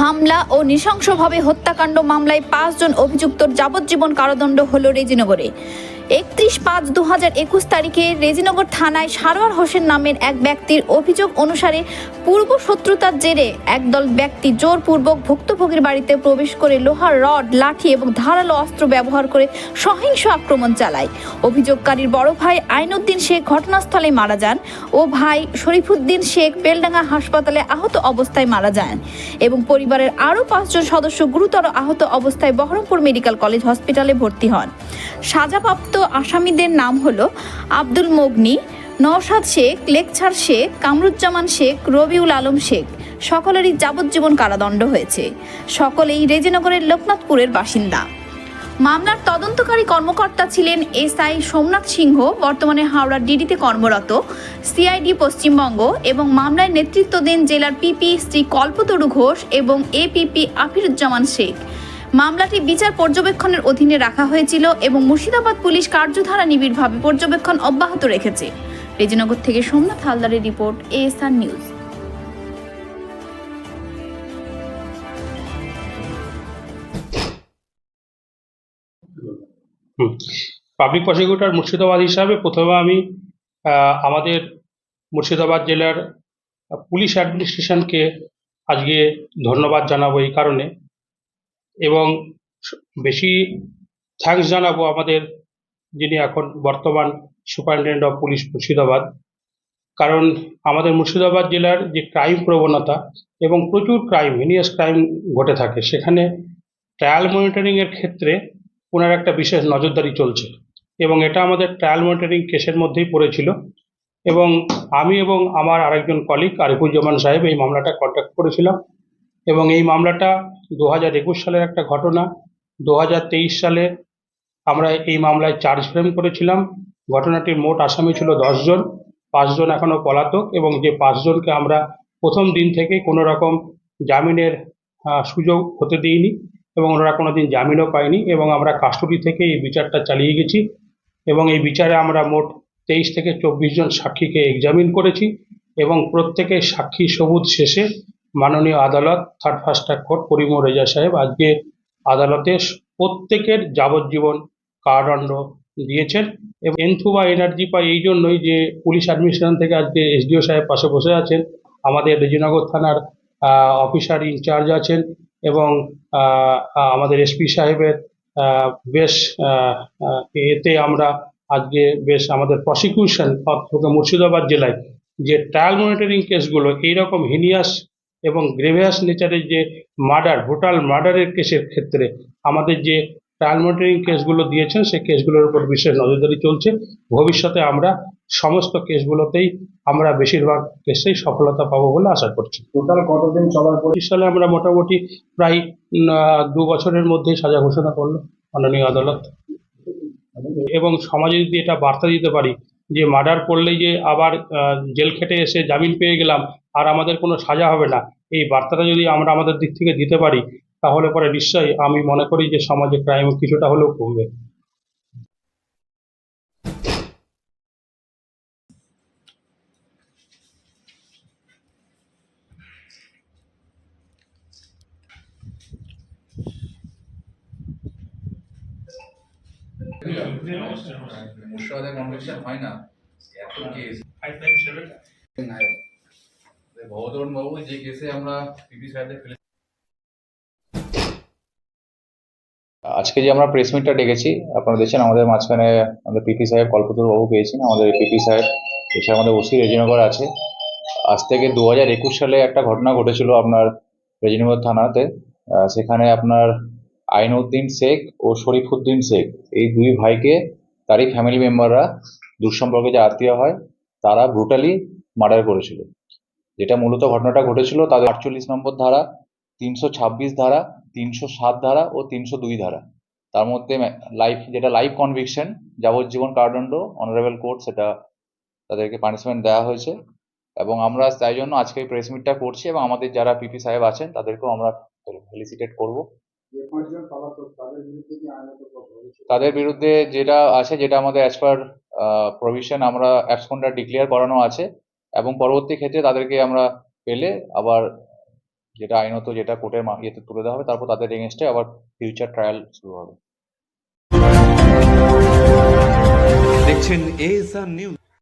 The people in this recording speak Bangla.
হামলা ও নৃশংসভাবে হত্যাকাণ্ড মামলায় পাঁচজন অভিযুক্তর যাবজ্জীবন কারাদণ্ড হল রেজিনগরে। একত্রিশ পাঁচ দু হাজার একুশ তারিখে রেজিনগর থানায় সারোয়ার হোসেন নামের এক ব্যক্তির অভিযোগ অনুসারে পূর্ব শত্রুতার জেরে একদল ব্যক্তি জোরপূর্বক ভুক্তভোগীর বাড়িতে প্রবেশ করে লোহার রড, লাঠি এবং ধারালো অস্ত্র ব্যবহার করে সহিংস আক্রমণ চালায়। অভিযোগকারীর বড় ভাই আইনউদ্দিন শেখ ঘটনাস্থলে মারা যান ও ভাই শরীফুদ্দিন শেখ বেলডাঙ্গা হাসপাতালে আহত অবস্থায় মারা যান এবং পরিবারের আরও পাঁচজন সদস্য গুরুতর আহত অবস্থায় বহরমপুর মেডিকেল কলেজ হসপিটালে ভর্তি হন। সাজাপ্রাপ্ত আসামিদের নাম হলো আব্দুল মগনি, নওশাদ শেখ, লেকছার শেখ, কামরুজ্জামান শেখ, রবিউল আলম শেখ। সকলেরই যাবজ্জীবন কারাদণ্ড হয়েছে। সকলেই রেজিনগরের লোকনাথপুরের বাসিন্দা। মামলার তদন্তকারী কর্মকর্তা ছিলেন এসআই সোমনাথ সিংহ, বর্তমানে হাওড়ার ডিডিতে কর্মরত, সিআইডি পশ্চিমবঙ্গ এবং মামলায় নেতৃত্ব দেন জেলার পিপি শ্রী কল্পতরু ঘোষ এবং এপিপি আফিরুজ্জামান শেখ। মামলাটি বিচার পর্যবেক্ষণের অধীনে রাখা হয়েছিল এবং মুর্শিদাবাদ পুলিশ কার্যধারা নিবিড়ভাবে পর্যবেক্ষণ অব্যাহত রেখেছে। রেজিনগর থেকে সোমনাথ হালদারের report, ASR news. Public prosecutor Murshidabad হিসাবে প্রথমে আমি আমাদের মুর্শিদাবাদ জেলার পুলিশ অ্যাডমিনিস্ট্রেশনকে আজকে ধন্যবাদ জানাব এই কারণে। এবং বেশি থ্যাঙ্কস জানাব আমাদের যিনি এখন বর্তমান সুপারিনটেন্ডেন্ট অফ পুলিশ মুর্শিদাবাদ। কারণ আমাদের মুর্শিদাবাদ জেলার যে ক্রাইম প্রবণতা এবং প্রচুর ক্রাইম হিনিয়াস ক্রাইম ঘটে থাকে, সেখানে ট্রায়াল মনিটরিংয়ের ক্ষেত্রে ওনার একটা বিশেষ নজরদারি চলছে এবং এটা আমাদের ট্রায়াল মনিটরিং কেসের মধ্যেই পড়েছিল এবং আমি এবং আমার আরেকজন কলিগ আরিফুজ্জামান সাহেব এই মামলাটা কন্ট্যাক্ট করেছিলাম। এবং এই মামলাটা দু হাজার একুশ সালের একটা ঘটনা। দু হাজার তেইশ সালে আমরা এই মামলায় চার্জ ফ্রেম করেছিলাম। ঘটনাটির মোট আসামি ছিল দশজন পাঁচজন এখনও পলাতক এবং যে পাঁচজনকে আমরা প্রথম দিন থেকে কোনো রকম জামিনের সুযোগ হতে দিইনি এবং ওনারা কোনোদিন জামিনও পায়নি এবং আমরা কাস্টডি থেকে এই বিচারটা চালিয়ে গেছি এবং এই বিচারে আমরা মোট তেইশ থেকে চব্বিশ জন সাক্ষীকে এক্সামিন করেছি এবং প্রত্যেকের সাক্ষী সবুজ শেষে মাননীয় আদালত third first court Karimur Reza সাহেব আজকে আদালতে প্রত্যেকের যাবজ্জীবন কারাদণ্ড দিয়েছেন এবং এনথু বা এনার্জি পাই এই জন্যই যে পুলিশ অ্যাডমিনিস্ট্রেশন থেকে আজকে এসডিও সাহেব পাশে বসে আছেন। আমাদের রেজিনগর থানার অফিসার ইনচার্জ আছেন এবং আমাদের এসপি সাহেবের বেশ এতে আমরা আজকে বেশ আমাদের প্রসিকিউশন মুর্শিদাবাদ জেলায় যে ট্রায়াল মনিটরিং কেসগুলো এইরকম হিনিয়াস এবং গ্রেভিয়াস নেচারের যে মার্ডার ভোটাল মার্ডারের কেসের ক্ষেত্রে আমাদের যে ট্রায়াল মনিটরিং কেসগুলো দিয়েছেন সেই কেসগুলোর উপর বিশেষ নজরদারি চলছে। ভবিষ্যতে আমরা সমস্ত কেসগুলোতেই আমরা বেশিরভাগ কেসেই সফলতা পাবো বলে আশা করছি। টোটাল কতদিন চলার পর? পঁচিশ সালে আমরা মোটামুটি প্রায় দু বছরের মধ্যেই সাজা ঘোষণা করল মাননীয় আদালত। এবং সমাজে যদি এটা বার্তা দিতে পারি যে মার্ডার করলেই যে আবার জেল খেটে এসে জামিন পেয়ে গেলাম আর আমাদের কোনো সাজা হবে না। এই বার্তাটা যদি আমরা আমাদের দিক থেকে দিতে পারি তাহলে পরে নিশ্চয়ই আমি মনে করি যে সমাজে ক্রাইম কিছুটা হলেও কমবে। হয় না। এত কেস বাবু, যে কেসে আমরা পিপি ফেলে আজকে যে আমরা প্রেস মিটটা ডেকেছি, আপনারা দেখছেন আমাদের মাঝখানে আমাদের পিপি সাহেব, কল্পতরু বাবু পেয়েছেন আমাদের পিপি সাহেব, এছাড়া আমাদের ওসি রেজিনগর আছে। আজ থেকে দু হাজার একুশ সালে একটা ঘটনা ঘটেছিল আপনার রেজিনগর থানাতে। সেখানে আপনার আইনউদ্দিন শেখ ও শরীফুদ্দিন শেখ, এই দুই ভাইকে তারই ফ্যামিলি মেম্বাররা দূর সম্পর্কে যে আত্মীয় হয়, তারা ব্রুটালি মার্ডার করেছিল। যেটা মূলত ঘটনাটা ঘটেছিল তাদের আটচল্লিশ নম্বর ধারা, তিনশো ছাব্বিশ ধারা, তিনশো সাত ধারা ও তিনশো দুই ধারা। তার মধ্যে লাইফ যেটা লাইফ কনভিকশন যাবজ্জীবন কারাদণ্ড অনারেবল কোর্ট সেটা তাদেরকে পানিশমেন্ট দেওয়া হয়েছে। এবং আমরা তাই জন্য আজকে প্রেস মিটটা করছি এবং আমাদের যারা পিপি সাহেব আছেন, তাদেরকেও আমরা ফেলিসিটেট করব। তাদের বিরুদ্ধে যেটা আছে, যেটা আমাদের অ্যাজ পার প্রভিশন আমরা অ্যাবসকন্ডার ডিক্লেয়ার করানো আছে এবং পরবর্তী ক্ষেত্রে তাদেরকে আমরা পেলে আবার যেটা আইনত যেটা কোর্টের ইয়েতে তুলে দেওয়া হবে, তারপর তাদের এগেনস্টে আবার ফিউচার ট্রায়াল শুরু হবে। দেখছেন এএসআর নিউজ